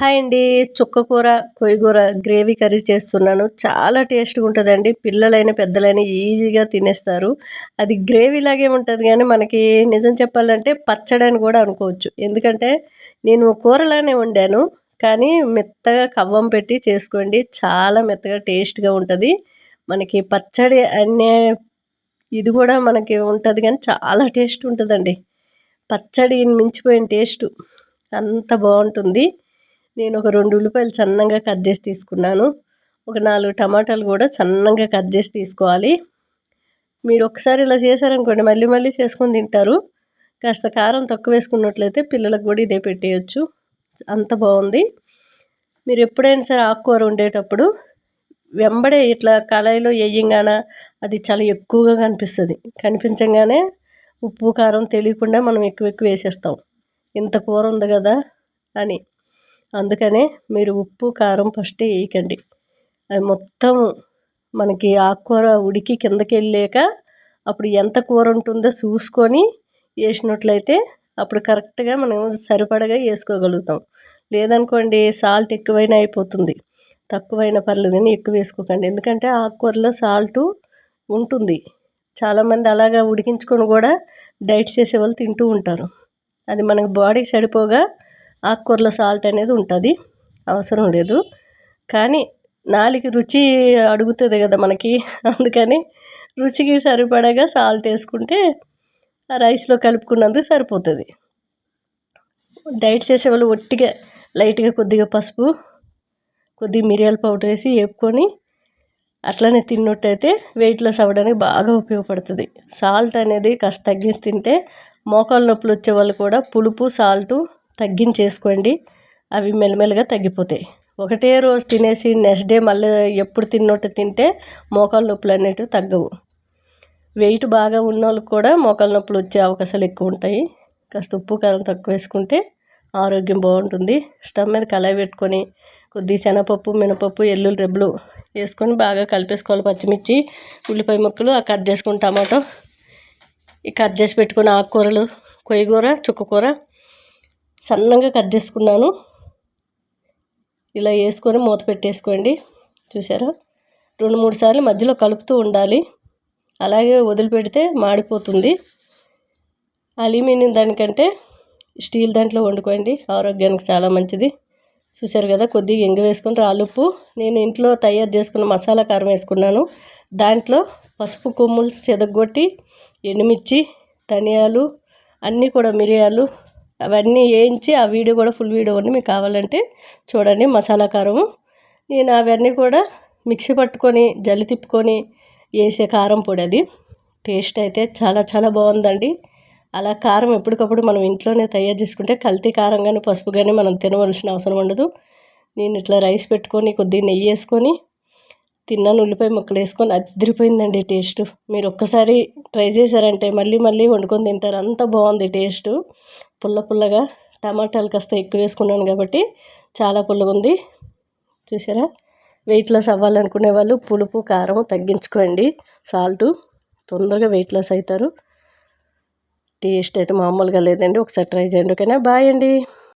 Hi అండి చుక్క కూర కొయ్యగూర గ్రేవీ కర్రీ చేస్తున్నాను. చాలా టేస్ట్గా ఉంటుందండి. పిల్లలైన పెద్దలైన ఈజీగా తినేస్తారు. అది గ్రేవీ లాగే ఉంటుంది కానీ మనకి నిజం చెప్పాలంటే పచ్చడి అని కూడా అనుకోవచ్చు. ఎందుకంటే నేను కూరలానే వండాను కానీ మెత్తగా కవ్వం పెట్టి చేసుకోండి. చాలా మెత్తగా టేస్ట్గా ఉంటుంది. మనకి పచ్చడి అనే ఇది కూడా మనకి ఉంటుంది కానీ చాలా టేస్ట్ ఉంటుందండి. పచ్చడి మించిపోయిన టేస్ట్ అంత బాగుంటుంది. నేను ఒక రెండు ఉల్లిపాయలు సన్నంగా కట్ చేసి తీసుకున్నాను. ఒక నాలుగు టమాటాలు కూడా సన్నంగా కట్ చేసి తీసుకోవాలి. మీరు ఒకసారి ఇలా చేశారనుకోండి మళ్ళీ మళ్ళీ చేసుకొని తింటారు. కాస్త కారం తక్కువ వేసుకున్నట్లయితే పిల్లలకు కూడా ఇదే పెట్టేయచ్చు. అంత బాగుంది. మీరు ఎప్పుడైనా సరే ఆకుకూర ఉండేటప్పుడు వెంబడే ఇట్లా కళాయిలో వేయంగాన అది చాలా ఎక్కువగా కనిపిస్తుంది. కనిపించగానే ఉప్పు కారం తెలియకుండా మనం ఎక్కువ ఎక్కువ వేసేస్తాం. ఇంత కూర ఉంది కదా అని. అందుకనే మీరు ఉప్పు కారం ఫస్ట్ వేయకండి. అది మొత్తం మనకి ఆకుకూర ఉడికి కిందకి వెళ్ళాక అప్పుడు ఎంత కూర ఉంటుందో చూసుకొని వేసినట్లయితే అప్పుడు కరెక్ట్గా మనం సరిపడగా వేసుకోగలుగుతాం. లేదనుకోండి సాల్ట్ ఎక్కువైనా అయిపోతుంది. తక్కువైన పర్లేదు కానీ ఎక్కువ వేసుకోకండి. ఎందుకంటే ఆకుకూరలో సాల్ట్ ఉంటుంది. చాలామంది అలాగా ఉడికించుకొని కూడా డైట్ చేసే వాళ్ళు తింటూ ఉంటారు. అది మనకు బాడీకి సరిపోగా ఆకుకూరలో సాల్ట్ అనేది ఉంటుంది. అవసరం లేదు. కానీ నాలుగు రుచి అడుగుతుంది కదా మనకి. అందుకని రుచికి సరిపడగా సాల్ట్ వేసుకుంటే ఆ రైస్లో కలుపుకున్నందుకు సరిపోతుంది. డైట్ చేసేవాళ్ళు ఒట్టిగా లైట్గా కొద్దిగా పసుపు కొద్దిగా మిరియాల పౌడర్ వేసి వేపుకొని అట్లనే తిన్నట్టయితే వెయిట్ లాస్ అవ్వడానికి బాగా ఉపయోగపడుతుంది. సాల్ట్ అనేది కాస్త తగ్గించి తింటే మోకాళ్ళ నొప్పులు వచ్చే వాళ్ళు కూడా పులుపు సాల్టు తగ్గించేసుకోండి. అవి మెల్లమెల్లగా తగ్గిపోతాయి. ఒకటే రోజు తినేసి నెక్స్ట్ డే మళ్ళీ ఎప్పుడు తిన్నట్టు తింటే మోకాలు నొప్పులు అనేటివి తగ్గవు. వెయిట్ బాగా ఉన్న వాళ్ళకి కూడా మోకాలు నొప్పులు వచ్చే అవకాశాలు ఎక్కువ ఉంటాయి. కాస్త ఉప్పు కారం తక్కువ వేసుకుంటే ఆరోగ్యం బాగుంటుంది. స్టవ్ మీద కళాయి పెట్టుకొని కొద్ది శనగపప్పు మినపప్పు ఎల్లుల్లి రెబ్బలు వేసుకొని బాగా కలిపేసుకోవాలి. పచ్చిమిర్చి ఉల్లిపాయ ముక్కలు ఆ కట్ చేసుకుని టమాటో ఈ కట్ చేసి పెట్టుకుని ఆకుకూరలు కొయ్యగూర చుక్కకూర సన్నగా కట్ చేసుకున్నాను. ఇలా వేసుకొని మూత పెట్టేసుకోండి. చూసారా? రెండు మూడు సార్లు మధ్యలో కలుపుతూ ఉండాలి. అలాగే వదిలిపెడితే మాడిపోతుంది. అల్యూమినియం దానికంటే స్టీల్ దాంట్లో వండుకోండి. ఆరోగ్యానికి చాలా మంచిది. చూశారు కదా? కొద్దిగా ఎంగ వేసుకుని రాలుప్పు నేను ఇంట్లో తయారు చేసుకున్న మసాలా కారం వేసుకున్నాను. దాంట్లో పసుపు కొమ్ములు చెదగొట్టి ఎండుమిర్చి ధనియాలు అన్నీ కూడా మిరియాలు అవన్నీ వేయించి ఆ వీడియో కూడా ఫుల్ వీడియో ఉంది మీకు కావాలంటే చూడండి మసాలా కారం. నేను అవన్నీ కూడా మిక్సీ పట్టుకొని జల్లి తిప్పుకొని వేసే కారం పొడి అది. టేస్ట్ అయితే చాలా చాలా బాగుందండి. అలా కారం ఎప్పటికప్పుడు మనం ఇంట్లోనే తయారు చేసుకుంటే కల్తీ కారం కానీ పసుపు కానీ మనం తినవలసిన అవసరం ఉండదు. నేను ఇట్లా రైస్ పెట్టుకొని కొద్దిగా నెయ్యి వేసుకొని తిన్నాను ఉల్లిపాయ ముక్కలు వేసుకొని అదిరిపోయిందండి టేస్ట్. మీరు ఒక్కసారి ట్రై చేశారంటే మళ్ళీ మళ్ళీ వండుకొని తింటారు. అంత బాగుంది టేస్ట్. పుల్ల పుల్లగా టమాటాలు కాస్త ఎక్కువ వేసుకున్నాను కాబట్టి చాలా పుల్లగా ఉంది చూసారా? వెయిట్ లాస్ అవ్వాలనుకునే వాళ్ళు పులుపు కారం తగ్గించుకోండి. సాల్ట్ తొందరగా వెయిట్ లాస్ అవుతారు. టేస్ట్ అయితే మామూలుగా లేదండి. ఒకసారి ట్రై చేయండి ఓకేనా? బాయ్ అండి.